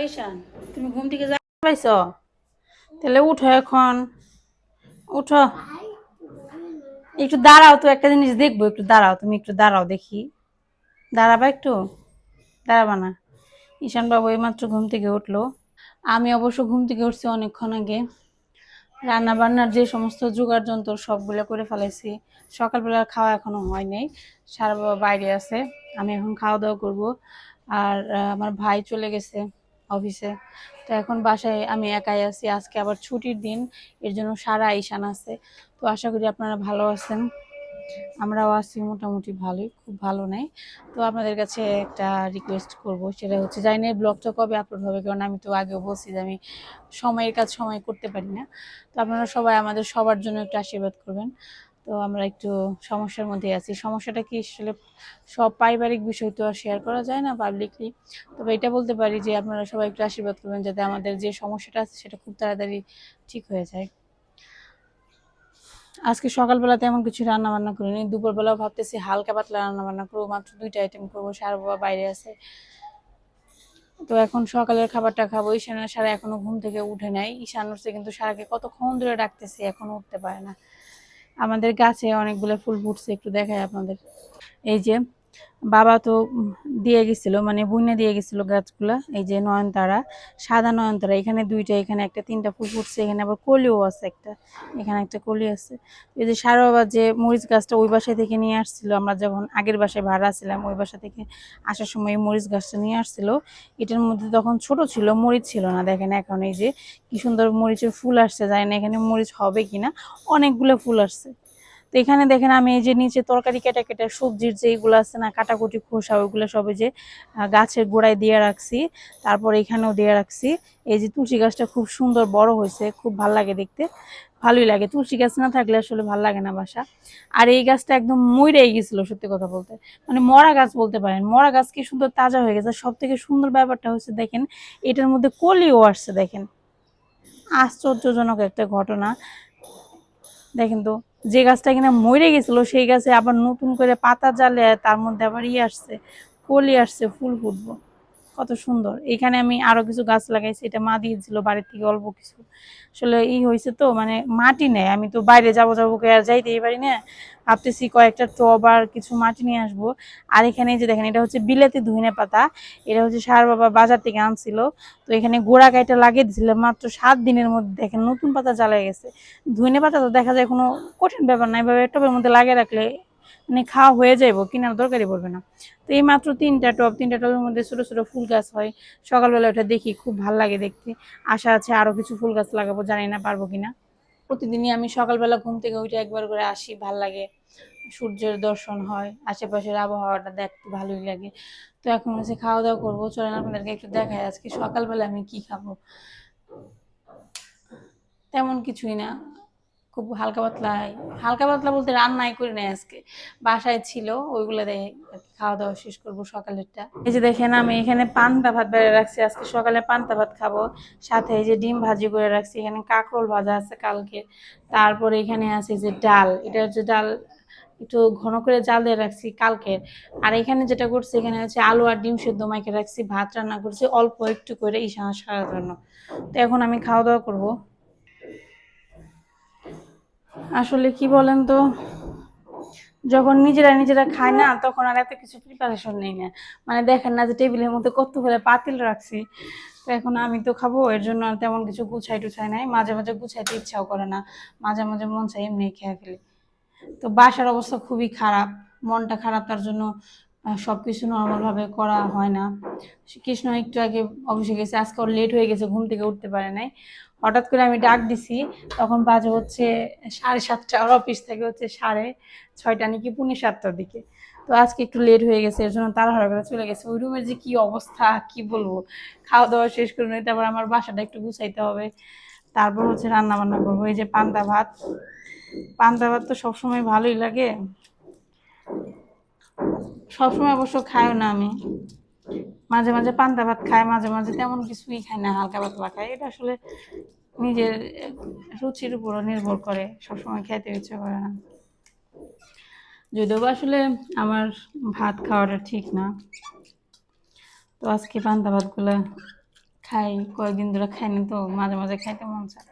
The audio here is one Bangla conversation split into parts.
ওই তুমি ঘুম থেকে যা পাইছ? তাহলে উঠো এখন। উঠো। একটু দাঁড়াও তো, একটা জিনিস দেখব, একটু দাঁড়াও, তুমি একটু দাঁড়াও দেখি। দাঁড়াবা একটু? দাঁড়াবা না। ঈশান বাবু এইমাত্র ঘুম থেকে উঠল। আমি অবশ্য ঘুম থেকে উঠছি অনেকক্ষণ আগে। রান্না বান্নার যে সমস্ত জোগাড় যন্ত্র সবগুলো করে ফেলাইছি সকালবেলা খাওয়া এখনও হয় নাই। সারা বাবা বাইরে আছে। আমি এখন খাওয়া দাওয়া করব। আর আমার ভাই চলে গেছে। অফিসে তো এখন বাসায় আমি একাই আছি। আজকে আবার ছুটির দিন, এর জন্য সারা ঈশান আছে। তো আশা করি আপনারা ভালো আছেন। আমরাও আছি মোটামুটি ভালোই, খুব ভালো নাই। তো আপনাদের কাছে একটা রিকোয়েস্ট করব, সেটা হচ্ছে জানি না ব্লগটা কবে আপলোড হবে, কারণ আমি তো আগেও বলছি যে আমি সময়ের কাজ সময় করতে পারি না। তো আপনারা সবাই আমাদের সবার জন্য একটু আশীর্বাদ করবেন। তো আমরা একটু সমস্যার মধ্যে আছি। সমস্যাটা কি আসলে সব পারিবারিক বিষয় তো আর শেয়ার করা যায় না পাবলিকলি তবে এটা বলতে পারি যে আপনারা সবাই একটু আশীর্বাদ করবেন যাতে আমাদের যে সমস্যাটা আছে সেটা খুব তাড়াতাড়ি ঠিক হয়ে যায়। আজকে সকালবেলা তেমন কিছু রান্না বান্না করিনি। দুপুরবেলাও ভাবতেছি হালকা পাতলা রান্না বান্না করব, মাত্র দুইটা আইটেম করব, সার বাবা বাইরে আছে। তো এখন সকালের খাবারটা খাব। ঈশানের সারা এখনও ঘুম থেকে উঠে নাই। ঈশান উঠছে কিন্তু সারাকে কতক্ষণ ধরে ডাকতেছি এখনও উঠতে পারে না। আমাদের গাছে অনেকগুলো ফুল ফুটছে একটু দেখায় আপনাদের। এই যে বাবা তো দিয়ে গেছিল মানে বুনে দিয়ে গেছিল গাছগুলা, এই যে নয়নতারা, সাদা নয়নতারা, এখানে দুইটা, এখানে একটা, তিনটা ফুল ফুটছে, এখানে আবার কলিও আছে একটা, এখানে একটা কলি আছে। এই যে সারা বাবা যে মরিচ গাছটা ওই বাসা থেকে নিয়ে আসছিল, আমরা যখন আগের বাসায় ভাড়া ছিলাম, ওই বাসা থেকে আসার সময় মরিচ গাছটা নিয়ে আসছিল। এটার মধ্যে তখন ছোট ছিল, মরিচ ছিল না, দেখেন এখন এই যে কি সুন্দর মরিচের ফুল আসছে, জানি না এখানে মরিচ হবে কিনা, অনেকগুলো ফুল আসছে। তো এখানে দেখেন আমি এই যে নিচে তরকারি কেটে কেটে সবজির যে এগুলো আছে না, কাটাকুটি, খোসা, ওইগুলো সব যে গাছের গোড়ায় দিয়ে রাখছি। তারপর এখানেও দিয়ে রাখছি। এই যে তুলসী গাছটা খুব সুন্দর বড় হয়েছে, খুব ভালো লাগে দেখতে। ভালোই লাগে। তুলসী গাছ না থাকলে আসলে ভালো লাগে না বাসা। আর এই গাছটা একদম মইরেই গেছিল সত্যি কথা বলতে। মানে মরা গাছ বলতে পারেন। মরা গাছ কি সুন্দর তাজা হয়ে গেছে। সব থেকে সুন্দর ব্যাপারটা হচ্ছে দেখেন, এটার মধ্যে কলিও আসছে দেখেন। আশ্চর্যজনক একটা ঘটনা। দেখেন তো, যে গাছটা কিনা মরে গেছিল, সেই গাছে আবার নতুন করে পাতা জ্বালে তার মধ্যে আবার ইয়ে আসছে, কলি আসছে, ফুল ফুটবো। কত সুন্দর। এখানে আমি আরও কিছু গাছ লাগাইছি, এটা মা দিয়েছিল বাড়ির থেকে অল্প কিছু। আসলে ই হয়েছে তো মানে মাটি নেই, আমি তো বাইরে যাব যাব আর যাইতেই পারি না। ভাবতেছি কয়েকটা টব আর কিছু মাটি নিয়ে আসব। আর এখানে যে দেখেন, এটা হচ্ছে বিলাতি ধুইনে পাতা, এটা হচ্ছে সার বাবা বাজার থেকে আনছিল। তো এখানে গোড়া গাইটা লাগিয়ে দিছিল মাত্র সাত দিনের মধ্যে দেখেন নতুন পাতা জ্বালাই গেছে। ধনে পাতা তো দেখা যায় কোনো কঠিন ব্যাপার না, এভাবে টবের মধ্যে লাগিয়ে রাখলে মানে খাওয়া হয়ে যাইবো, কেনার দরকারই পড়বে না। তো এই মাত্র তিনটা টব, তিনটা টবের মধ্যে ছোট ছোট ফুল গাছ হয়। সকালবেলা ওটা দেখি, খুব ভালো লাগে দেখতে। আশা আছে আরও কিছু ফুল গাছ লাগাবো, জানি না পারব কিনা। প্রতিদিনই আমি সকালবেলা ঘুম থেকে উঠে একবার করে আসি, ভালো লাগে। সূর্যের দর্শন হয়, আশেপাশের আবহাওয়াটা দেখতে ভালোই লাগে। তো এখন হচ্ছে খাওয়া দাওয়া করব। চলেন আপনাদেরকে একটু দেখাই আজকে সকালবেলা আমি কি খাব। তেমন কিছুই না। খুব হালকা পাতলা হালকা পাতলা বলতে রান্নাই করি নাই আজকে। বাসায় ছিল, ওইগুলো দিয়ে খাওয়া দাওয়া শেষ করব সকালেরটা। এই যে দেখেন আমি এখানে পান্তা ভাত বেড়ে রাখছি, আজকে সকালে পান্তা ভাত খাব। সাথে এই যে ডিম ভাজি করে রাখছি, এখানে কাঁকরোল ভাজা আছে কালকে। তারপরে এখানে আছে যে ডাল, এটা হচ্ছে ডাল একটু ঘন করে জাল দিয়ে রাখছি কালকের। আর এখানে যেটা করছি, এখানে হচ্ছে আলু আর ডিম সেদ্ধ মাইকে রাখছি, ভাত রান্না করছি অল্প একটু করে ঈশানা সারার জন্য। তো এখন আমি খাওয়া দাওয়া করব। আসলে কি বলেন তো যখন নিজেরা নিজেরা খায় না তখন আর এত কিছু প্রিপারেশন নেই না। মানে দেখেন না যে টেবিলের মধ্যে কত করে পাতিল রাখছি। তো এখন আমি তো খাব এর জন্য আর তেমন কিছু গুছাই টুছাই নাই। মাঝে মাঝে গুছাইতে ইচ্ছাও করে না। মাঝে মাঝে মন চাই এমনি খেয়ে ফেলি। তো বাসার অবস্থা খুবই খারাপ। মনটা খারাপ তার জন্য আহ, সবকিছু নর্মাল ভাবে করা হয় না। কৃষ্ণ একটু আগে অফিসে গেছে আজকে ওর লেট হয়ে গেছে ঘুম থেকে উঠতে পারে নাই। হঠাৎ করে আমি ডাক দিছি, তখন বাজে হচ্ছে সাড়ে সাতটা অফিস থেকে হচ্ছে সাড়ে ছয়টা নাকি পুনে সাতটার দিকে। তো আজকে একটু লেট হয়ে গেছে, এর জন্য তাড়াহুড়া করে চলে গেছে। ওই রুমের যে কি অবস্থা, কি বলব? খাওয়া দাওয়া শেষ করে নিতে তারপর আমার বাসাটা একটু গুছাইতে হবে। তারপর হচ্ছে রান্না বান্না করব, এই যে পান্তা ভাত। পান্তা ভাত তো সবসময় ভালোই লাগে। সবসময় অবশ্য খাইও না আমি। মাঝে মাঝে পান্তা ভাত খায়, মাঝে মাঝে তেমন কিছুই খায় না, হালকা পাতলা খায়। এটা আসলে নিজের রুচির উপরও নির্ভর করে, সবসময় খেতে ইচ্ছে করে না। যদিও আসলে আমার ভাত খাওয়াটা ঠিক না, তো আজকে পান্তা ভাতগুলো খাই, কয়েকদিন ধরে খাই না তো, মাঝে মাঝে খাইতে মন চায়।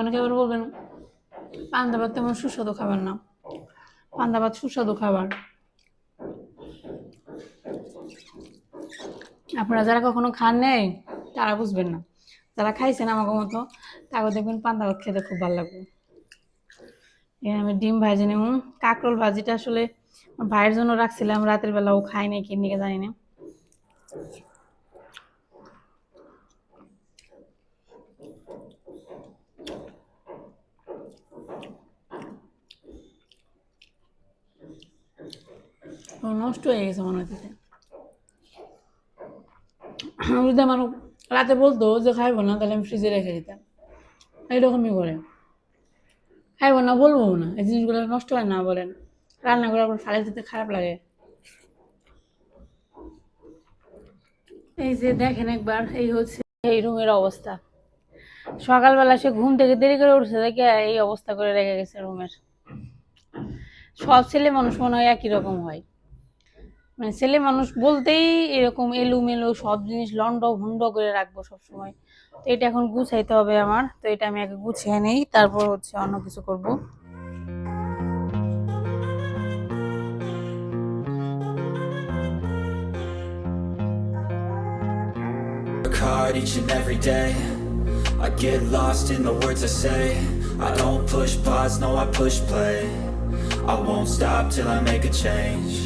অনেকে আবার বলবেন, পান্তা ভাত তেমন সুস্বাদু খাবার না। পান্তা ভাত সুস্বাদু খাবার। আপনারা যারা কখনো খান নেই, তারা বুঝবেন না। যারা খাইছেন আমাকে মতো তাকে দেখবেন পান্তা ভাত খেতে খুব ভালো লাগবে। এখানে আমি ডিম ভাজি নেব। কাঁকরোল ভাজিটা আসলে ভাইয়ের জন্য রাখছিলাম, রাতের বেলা ও খায় নাই কি নিয়ে জানি না। নষ্ট হয়ে গেছে মনে হচ্ছে যদি আমার রাতে বলতো যে খাইবো না, তাহলে আমি ফ্রিজে রেখে দিতাম। এইরকমই করে। খাইবো না, বলব না। এই জিনিসগুলো নষ্ট হয় না বলেন। রান্না করার পর ফালে দিতে খারাপ লাগে। এই যে দেখেন একবার, এই হচ্ছে এই রুমের অবস্থা। সকালবেলা সে ঘুম থেকে দেরি করে উঠছে, দেখে এই অবস্থা করে রেখে গেছে রুমের। সব ছেলে মানুষ মনে হয় একই রকম হয়। মানে ছেলে মানুষ বলতেই এরকম এলোমেলো সব জিনিস লন্ড ভন্ড করে রাখব সব সময় তো এটা এখন গুছাইতে হবে আমার তো এটা আমি আগে গুছিয়ে নেই তারপর হচ্ছে অন্য কিছু করব each and every day I get lost in the words I say I don't push pause, no I push play I won't stop till I make a change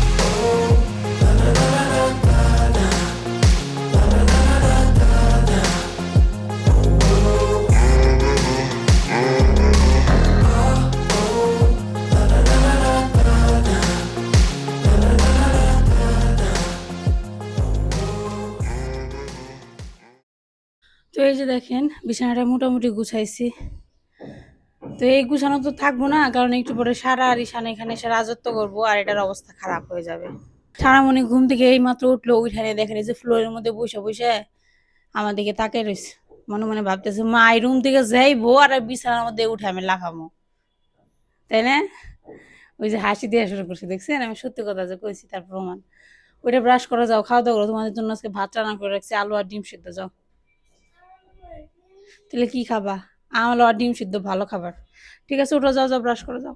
যে দেখেন, বিছানাটা মোটামুটি গুছাইছি। তো এই গুছানো তো থাকব না, কারণ একটু পরে সারা আর ঈশান এখানে এসে রাজত্ব করব আর এটার অবস্থা খারাপ হয়ে যাবে। সারা মনে ঘুম থেকে এই মাত্র উঠল উঠানে দেখেন যে ফ্লোরের মধ্যে বসে বসে আমার দিকে তাকে রয়েছে মনে মনে ভাবতেছে, মা, এই রুম থেকে যাইবো আর বিছানার মধ্যে উঠে আমি লাফামো তাই না? ওই যে হাসি দিয়ে শুরু করছে, দেখছেন? আমি সত্যি কথা যে কইছি, তার প্রমাণ। ওইটা ব্রাশ করা যাও, খাওয়া দাওয়া করো। তোমাদের জন্য আজকে ভাত রান্না করে রাখছি, আলু আর ডিম সিদ্ধ, যাও। তাহলে কি খাবা? আমলো আর ডিম সিদ্ধ, ভালো খাবার। ঠিক আছে ওটা যাও যাও ব্রাশ করে যাও।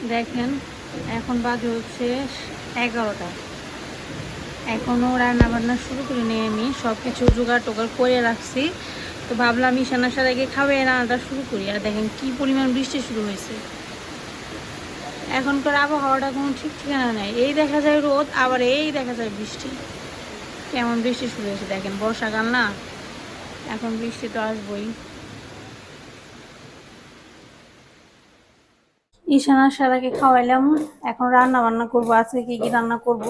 দেখেন, এখন বাজে হচ্ছে এগারোটা। এখনও রান্না বান্না শুরু করিনি আমি সব কিছু জোগাড় টোগাড় করে রাখছি। তো ভাবলাম ঈশানার সাথে আগে খাবে রান্নাটা শুরু করি। আর দেখেন কি পরিমাণ বৃষ্টি শুরু হয়েছে। এখনকার আবহাওয়াটা কোনো ঠিক ঠিকানা নেই। এই দেখা যায় রোদ, আবার এই দেখা যায় বৃষ্টি। কেমন বৃষ্টি শুরু হয়েছে দেখেন, বর্ষাকাল না? এখন বৃষ্টি তো আসবই। ঈশানার সাদাকে খাওয়াইলাম। এখন রান্না বান্না করব, আজকে কি কি রান্না করব?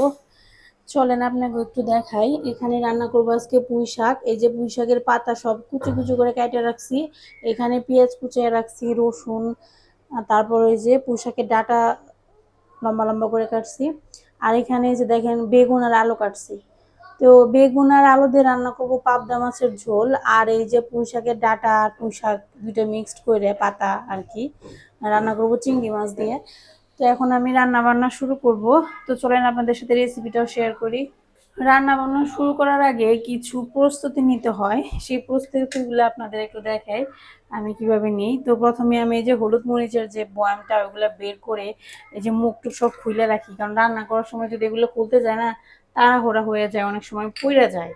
চলেন আপনাকে একটু দেখাই। এখানে রান্না করব আজকে পুঁই শাক। এই যে পুঁই শাকের পাতা সব কুচি কুচি করে কেটে রাখছি। এখানে পেঁয়াজ কুচিয়ে রাখছি, রসুন তারপর ওই যে পুঁই শাকের ডাটা লম্বা লম্বা করে কাটছি। আর এখানে যে দেখেন, বেগুন আর আলু কাটছি। তো বেগুন আর আলু দিয়ে রান্না করব পাবদা মাছের ঝোল আর এই যে পুঁই শাকের ডাটা আর পুঁই শাক দুইটা মিক্সড করে পাতা আর কি, রান্না করব চিংড়ি মাছ দিয়ে। তো এখন আমি রান্না বান্না শুরু করব। তো চলেন আপনাদের সাথে রেসিপিটাও শেয়ার করি। রান্না বান্না শুরু করার আগে কিছু প্রস্তুতি নিতে হয়। সেই প্রস্তুতিগুলো আপনাদের একটু দেখাই, আমি কীভাবে নিই। তো প্রথমে আমি এই যে হলুদ মরিচের যে বয়ামটা, ওইগুলো বের করে এই যে মুখটু সব খুলে রাখি। কারণ রান্না করার সময় যদি এগুলো খুলতে যায় না, তাড়াহোড়া হয়ে যায়, অনেক সময় পুড়ে যায়।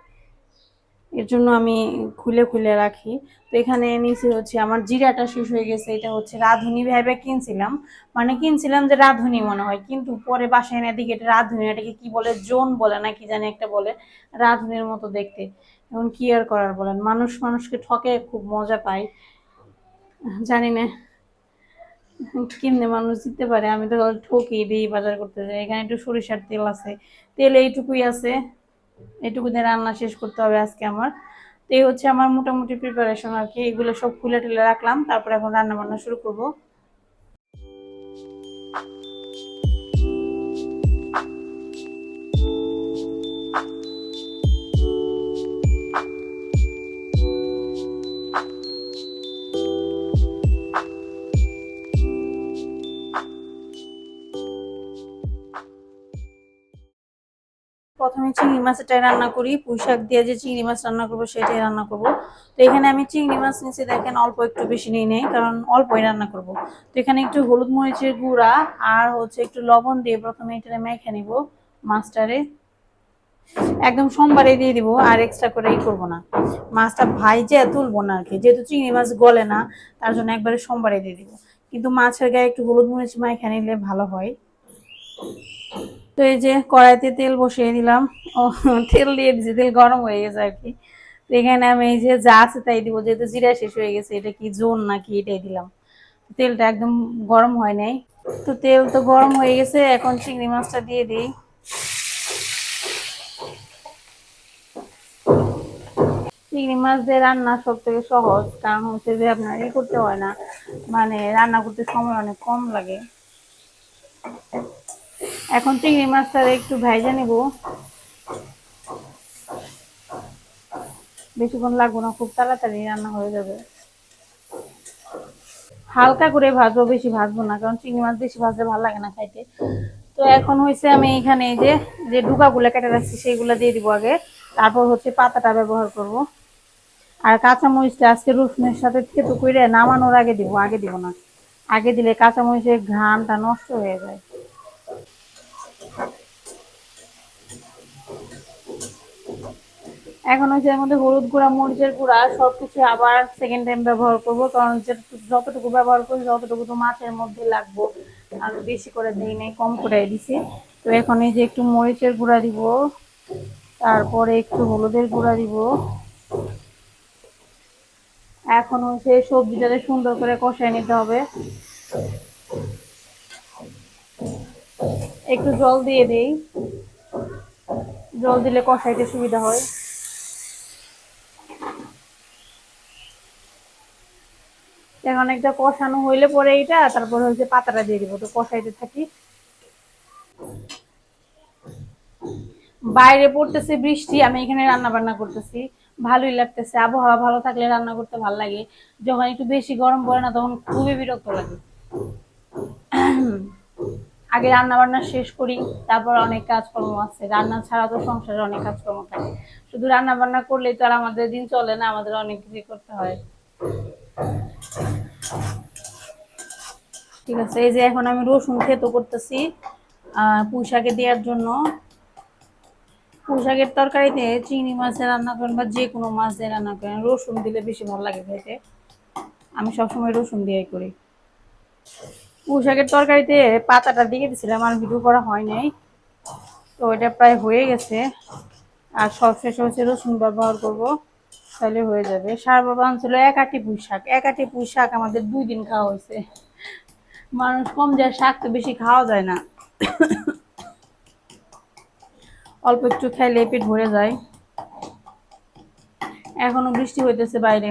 এর জন্য আমি খুলে খুলে রাখি। তো এখানে নিচে হচ্ছে আমার জিরাটা শেষ হয়ে গেছে, এটা হচ্ছে রাঁধুনি। ভেবে কিনছিলাম মানে কিনছিলাম যে রাঁধুনি মনে হয়, কিন্তু পরে বাসায় এনে দিকে এটা রাঁধুনি, এটাকে কি বলে, জোন বলে না কি জানি একটা বলে, রাঁধুনির মতো দেখতে। এখন কি আর করার বলেন? মানুষ মানুষকে ঠকে, খুব মজা পায় জানি না, কিনলে মানুষ দিতে পারে, আমি তো ঠকি দিই, বাজার করতে যাই, এখানে একটু সরিষার তেল আছে, তেল এইটুকুই আছে। এটুকু দিয়ে রান্না শেষ করতে হবে আজকে আমার। তো এই হচ্ছে আমার মোটামুটি প্রিপারেশন আর কি। এগুলো সব খুলে টুলে রাখলাম, তারপর এখন রান্না বান্না শুরু করব। চিংড়ি মাছটাই রান্না করি, পুঁই শাক দিয়ে যে চিংড়ি মাছ রান্না করব সেটাই রান্না করব। তো এখানে আমি চিংড়ি মাছ নিচে দেখেন অল্প একটু বেশি নিই নেই, কারণ অল্পই রান্না করব। তো এখানে একটু হলুদ মরিচের গুঁড়া আর হচ্ছে একটু লবণ দিয়ে প্রথমে এটা মেখে নিব মাছটারে। একদম সোমবারে দিয়ে দিব, আর এক্সট্রা করে ই করব না। মাছটা ভাইজে তুলবো না আর কি, যেহেতু চিংড়ি মাছ গলে না, তার জন্য একবারে সোমবারে দিয়ে দিব। কিন্তু মাছের গায়ে একটু হলুদ মরিচ মাখা নিলে ভালো হয়। তো এই যে কড়াইতে তেল বসিয়ে দিলাম। ও, তেল দিয়ে দিয়েছি, তেল গরম হয়ে গেছে আর কি। তো এখানে আমি এই যে যা আছে তাই দিব, যেহেতু জিরা শেষ হয়ে গেছে, এটা কি জোন নাকি এটাই দিলাম। তেলটা একদম গরম হয় নাই। তো তেল তো গরম হয়ে গেছে, এখন চিংড়ি মাছটা দিয়ে দিই। চিংড়ি মাছ দিয়ে রান্না সব থেকে সহজ, কারণ হচ্ছে যে আপনার ই করতে হয় না। মানে রান্না করতে সময় অনেক কম লাগে। এখন চিংড়ি মাছটা একটু ভেজে নিব। বেশিক্ষণ লাগবে না, খুব তাড়াতাড়ি রান্না হয়ে যাবে। হালকা করে ভাজবো, বেশি ভাজবো না, কারণ চিংড়ি মাছ বেশি ভাজলে ভালো লাগে না খাইতে। তো এখন হয়েছে আমি এখানে যে যে ডুকাগুলো কেটে রাখছি, সেইগুলো দিয়ে দিব আগে। তারপর হচ্ছে পাতাটা ব্যবহার করব। আর কাঁচামরিচটা আজকে রসুনের সাথে থেতো করে নামানোর আগে দিব আগে দিব না। আগে দিলে কাঁচামরিচের ঘ্রাণটা নষ্ট হয়ে যায়। এখন হচ্ছে এর মধ্যে হলুদ গুঁড়া, মরিচের গুঁড়া, সবকিছু আবার সেকেন্ড টাইম ব্যবহার করব, কারণ যতটুকু ব্যবহার করি ততটুকু তো মাছের মধ্যে লাগবো, আর বেশি করে দিই নাই, কম করে দিছি। তো এখন এই যে একটু মরিচের গুঁড়া দিব, তারপরে একটু হলুদের গুঁড়া দিব। এখন হচ্ছে সবজিটাকে সুন্দর করে কষায় নিতে হবে। একটু জল দিয়ে দেই। জল দিলে কষাইতে সুবিধা হয়। এখন একটা কষানো হইলে পরে এইটা, তারপর হচ্ছে পাতাটা দিয়ে দিব। তো কষাইতে থাকি। বাইরে পড়তেছে বৃষ্টি, আমি এখানে রান্না বান্না করতেছি। ভালোই লাগতেছে। আবহাওয়া ভালো থাকলে রান্না করতে ভালো লাগে। যখন একটু বেশি গরম পড়ে না, তখন খুবই বিরক্ত লাগে। আগে রান্না বান্না শেষ করি, তারপর অনেক কাজকর্ম আছে। রান্না ছাড়া তো সংসারে অনেক কাজকর্ম থাকে। শুধু রান্না বান্না করলেই তো আর আমাদের দিন চলে না, আমাদের অনেক কিছু করতে হয়। ঠিক আছে, এই যে এখন আমি রসুন খেতো করতেছি, আহ, পুঁই শাকে দেওয়ার জন্য। পুঁই শাকের তরকারিতে চিংড়ি মাছের রান্না করেন বা যে কোনো মাছ দিয়ে রান্না করেন, রসুন দিলে বেশি ভালো লাগে খেতে। আমি সবসময় রসুন দিয়েই করি। পুঁই শাকের তরকারিতে পাতাটা দিয়ে দিয়েছিলাম আর ভিডিও করা হয় নাই। তো এটা প্রায় হয়ে গেছে। আর সব শেষ হচ্ছে রসুন ব্যবহার করব। তাহলে হয়ে যাবে। সার বাবা আনছিল এক আটি পুঁই শাক। এক আটি পুঁই শাক আমাদের দুই দিন খাওয়া হয়েছে। মানুষ কম যায়, শাক তো বেশি খাওয়া যায় না। অল্প একটু খাইলে পেট ভরে যায়। এখনও বৃষ্টি হইতেছে বাইরে।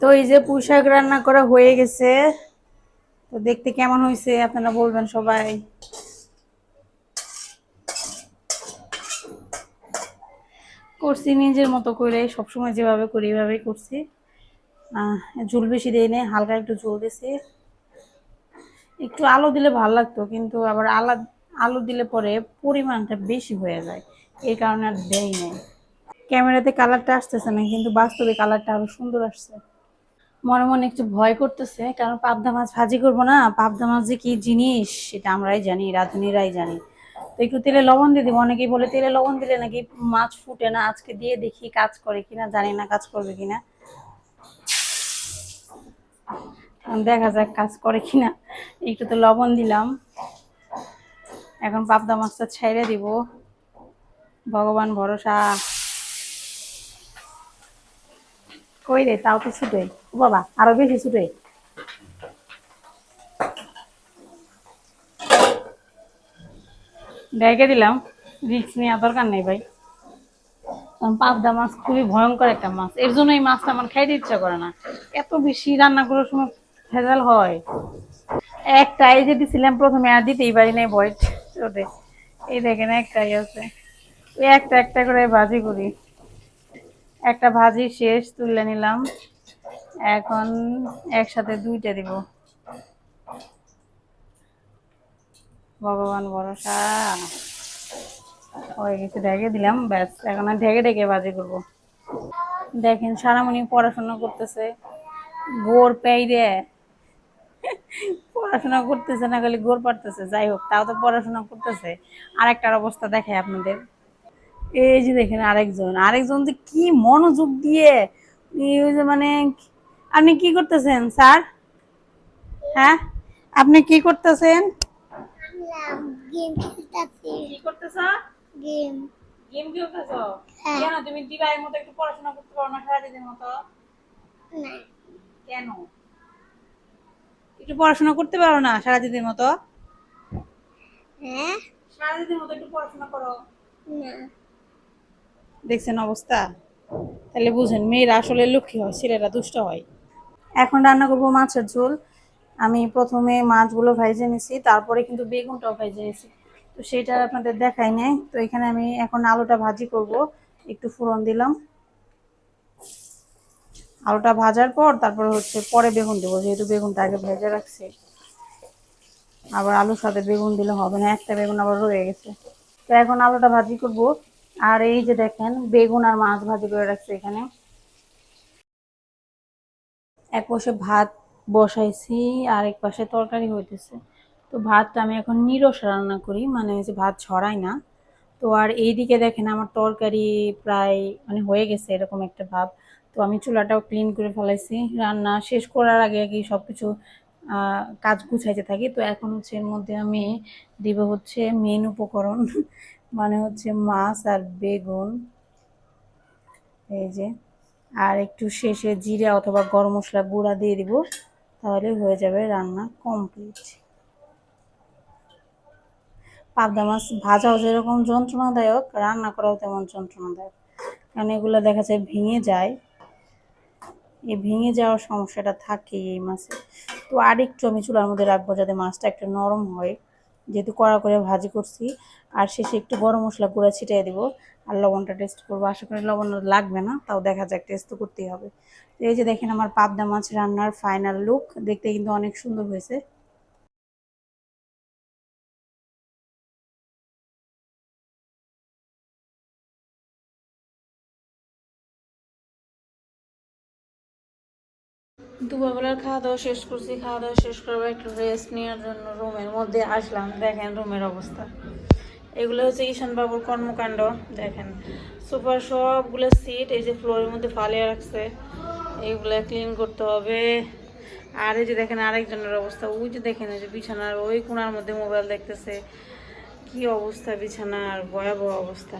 তো এই যে পুঁই শাক রান্না করা হয়ে গেছে। তো দেখতে কেমন হয়েছে আপনারা বলবেন সবাই। করছি নিজের মতো করে, সবসময় যেভাবে করি এভাবেই করছি। ঝুল বেশি দেই নেই, হালকা একটু ঝোল দিছি। একটু আলো দিলে ভালো লাগতো, কিন্তু আবার আলা, আলু দিলে পরে পরিমাণটা বেশি হয়ে যায়, এই কারণে আর দেয় নেই। ক্যামেরাতে কালারটা আসতেছে না, কিন্তু বাস্তবে কালারটা আরও সুন্দর আসছে। মনে মনে একটু ভয় করতেছে, কারণ পাবদা মাছ ভাজি করব না, পাবদা মাছ যে কি জিনিস, সেটা আমরাই জানি, রাঁধুনিরাই জানি। তো একটু তেলে লবণ দিয়ে দিব। অনেকেই বলে তেলে লবণ দিলে নাকি মাছ ফুটে না, আজকে দিয়ে দেখি কাজ করে কিনা, জানি না কাজ করবে কিনা। দেখা যাক কাজ করে কিনা। একটু তো লবণ দিলাম। এখন পাবদা মাছটা ছেড়ে দিব। ভগবান ভরসা। কই রে, তাও তো ছুটে। বাবা, আরও বেশি ছুটে। ডেকে দিলাম রিক্স নেওয়া দরকার নেই ভাই। কারণ পাবদা মাছ খুবই ভয়ঙ্কর একটা মাছ। এর জন্য এই মাছটা আমার খাইতে ইচ্ছা করে না। এত বেশি রান্না করার সময় ভেজাল হয়। একটাই যে দিছিলাম প্রথমে, আর দিতেই পারি নাই ভয় ওদের এই দেখেন একটাই আছে। ওই একটা একটা করে ভাজি করি। একটা ভাজি শেষ, তুলে নিলাম। এখন একসাথে দুইটা দিব। ভগবান ভরসা। হয়ে গেছে ঢেকে দিলাম, ব্যাস, এখন আর ঢেকে ঢেকে বাজে করব। দেখেন, সারামণি পড়াশোনা করতেছে। গোড় পেইরে। পড়াশোনা করতেছে না, খালি গোড় পারতেছে। যাই হোক, তাও তো পড়াশোনা করতেছে। আরেকটার অবস্থা দেখে আপনাদের। এই যে দেখেন আরেকজন আরেকজন যে কি মনোযোগ দিয়ে ওই যে মানে আপনি কি করতেছেন, স্যার? হ্যাঁ? আপনি কি করতেছেন? গেম খেলতেছি। কি করতেছ? গেম গেম খেলতেছ হ্যাঁ। কেন? তুমি দিবাইয়ের মতো একটু পড়াশোনা করতে পারো না সারাদিনের মতো? না। কেন? একটু পড়াশোনা করতে পারো না সারাদিনের মতো? হ্যাঁ। সারাদিনের মতো একটু পড়াশোনা করো। না। দেখছেন অবস্থা? তাহলে বুঝেন মেয়েরা আসলে লক্ষ্মী হয় ছেলেরা দুষ্ট হয়। এখন রান্না করব মাছের ঝোল। আমি প্রথমে মাছগুলো ভাইজে নিছি, তারপরে কিন্তু বেগুনটাও ভাইজে নিছি। তো সেটা আপনাদের দেখাই নাই। তো এখানে আমি এখন আলুটা ভাজি করব। একটু ফোড়ন দিলাম। আলুটা ভাজার পর তারপর হচ্ছে পরে বেগুন দেবো, যেহেতু বেগুনটা আগে ভেজে রাখছি। আবার আলুর সাথে বেগুন দিলে হবে না, একটা বেগুন আবার রয়ে গেছে। তো এখন আলুটা ভাজি করব। আর এই যে দেখেন, বেগুন আর মাছ ভাজি করে রাখছি এখানে। এক পাশে ভাত বসাইছি আর এক পাশে তরকারি হইতেছে। তো ভাতটা আমি এখন নিরস রান্না করি মানে যে ভাত ছড়াই না। তো আর এইদিকে দেখেন আমার তরকারি প্রায় মানে হয়ে গেছে এরকম একটা ভাব। তো আমি চুলাটাও ক্লিন করে ফেলাইছি। রান্না শেষ করার আগে কি সব কিছু কাজ গুছাইতে থাকি। তো এখন হচ্ছে এর মধ্যে আমি দিব হচ্ছে মেন উপকরণ মানে হচ্ছে মাছ আর বেগুন। এই যে, আর একটু শেষে জিরা অথবা গরম মশলা গুঁড়া দিয়ে দিব। তাহলে হয়ে যাবে রান্না কমপ্লিট পাবদা মাছ ভাজাও যেরকম যন্ত্রণাদায়ক, রান্না করাও তেমন যন্ত্রণাদায়ক। কারণ এগুলো দেখা যায় ভেঙে যায়। এই ভেঙে যাওয়ার সমস্যাটা থাকে এই মাছে। তো আর একটু আমি চুলার মধ্যে রাখব যাতে মাছটা একটু নরম হয়। যেহেতু কড়া করে ভাজি করছি, আর শেষে একটু গরম মশলা গুঁড়া ছিটিয়ে দিব। আর লবণটা টেস্ট করব। আশা করি লবণ লাগবে না, তাও দেখা যাক টেস্ট তো করতেই হবে। তো এই যে দেখেন আমার পাবদা মাছ রান্নার ফাইনাল লুক দেখতে কিন্তু অনেক সুন্দর হয়েছে। দুপুরবেলার খাওয়া দাওয়া শেষ করছি। খাওয়া দাওয়া শেষ করব একটু রেস্ট নেওয়ার জন্য রুমের মধ্যে আসলাম। দেখেন রুমের অবস্থা। এগুলো হচ্ছে ঈশান বাবুর কর্মকাণ্ড, দেখেন। সুপার সবগুলো সিট এই যে ফ্লোরের মধ্যে ফালিয়ে রাখছে এইগুলো ক্লিন করতে হবে। আর এই যে দেখেন আরেকজনের অবস্থা, ওই যে দেখেন এই যে বিছানার ওই কোণার মধ্যে মোবাইল দেখতেছে। কি অবস্থা বিছানার, ভয়াবহ অবস্থা।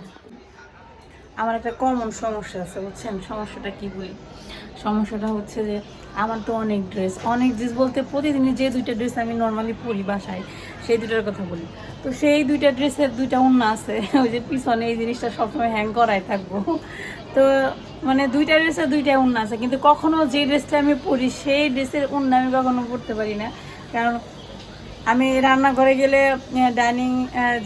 আমার একটা কমন সমস্যা আছে, বুঝছেন? সমস্যাটা কি বলি? সমস্যাটা হচ্ছে যে আমার তো অনেক ড্রেস অনেক ড্রেস বলতে প্রতিদিনই যে দুইটা ড্রেস আমি নর্মালি পরি বাসায়, সেই দুইটার কথা বলি। তো সেই দুইটা ড্রেসের দুইটা উন্না আছে, ওই যে পিছনে এই জিনিসটা সবসময় হ্যাং করাই থাকব। তো মানে দুইটা ড্রেসের দুইটা উন্না আছে, কিন্তু কখনো যে ড্রেসটা আমি পরি, সেই ড্রেসের উন্না আমি কখনো পরতে পারি না। কারণ আমি রান্নাঘরে গেলে ডাইনিং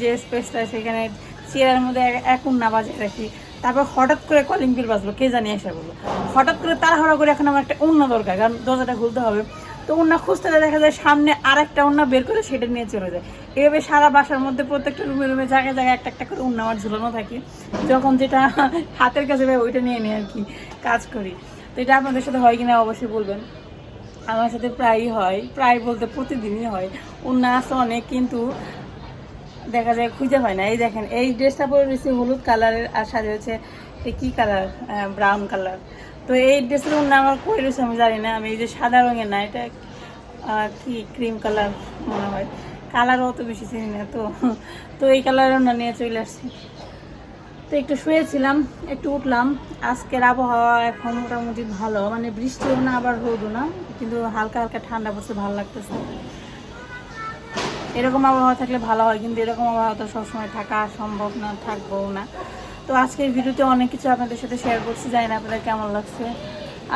যে স্পেসটা সেখানে, চেয়ারের মধ্যে এক উন্না বাজে রাখি। তারপর হঠাৎ করে কলিং বিল বাজলো, কে জানি এসে বলল। হঠাৎ করে তাড়াহুড়া করে এখন আমার একটা উন্না দরকার, কারণ দরজাটা খুলতে হবে। তো উন্না খুঁজতে দেখা যায় সামনে আর একটা উন্না বের করে সেটা নিয়ে চলে যায়। এভাবে সারা বাসার মধ্যে প্রত্যেকটা রুমে রুমে জায়গায় জায়গায় একটা একটা করে উন্না আমার ঝুলানো থাকে। যখন যেটা হাতের কাছে পাই ওইটা নিয়ে নিয়ে আর কি কাজ করি। তো এটা আপনাদের সাথে হয় কিনা অবশ্যই বলবেন। আমার সাথে প্রায়ই হয়, প্রায় বলতে প্রতিদিনই হয়। উন্না আছে অনেক, কিন্তু দেখা যায় খুঁজে হয় না। এই দেখেন, এই ড্রেসটা পরে রয়েছে হলুদ কালারের আর সাথে হচ্ছে কী কালার ব্রাউন কালার তো এই ড্রেসের উন্না আমার কই রয়েছে আমি জানি না। আমি এই যে সাদা রঙের না, এটা কি ক্রিম কালার মনে হয়। কালারও অত বেশি চিনি না তো। তো এই কালারের না নিয়ে চলে আসছি। তো একটু শুয়েছিলাম, একটু উঠলাম। আজকের আবহাওয়া এখন মোটামুটি ভালো। মানে বৃষ্টিও না, আবার রোদও না, কিন্তু হালকা হালকা ঠান্ডা পড়ছে, ভালো লাগতেছে। এরকম আবহাওয়া থাকলে ভালো হয়, কিন্তু এরকম আবহাওয়া তো সবসময় থাকা সম্ভব না, থাকবেও না। তো আজকের ভিডিওতে অনেক কিছু আপনাদের সাথে শেয়ার করছি, জানি না আপনাদের কেমন লাগছে।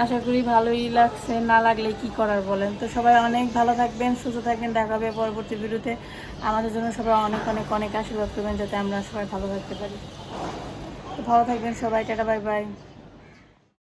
আশা করি ভালোই লাগছে, না লাগলে কি করার বলেন? তো সবাই অনেক ভালো থাকবেন, সুস্থ থাকবেন, দেখা হবে পরবর্তী ভিডিওতে। আমাদের জন্য সবাই অনেক অনেক অনেক আশীর্বাদ করবেন, যাতে আমরা সবাই ভালো থাকতে পারি। তো ভালো থাকবেন সবাই, টাটা, বাই বাই।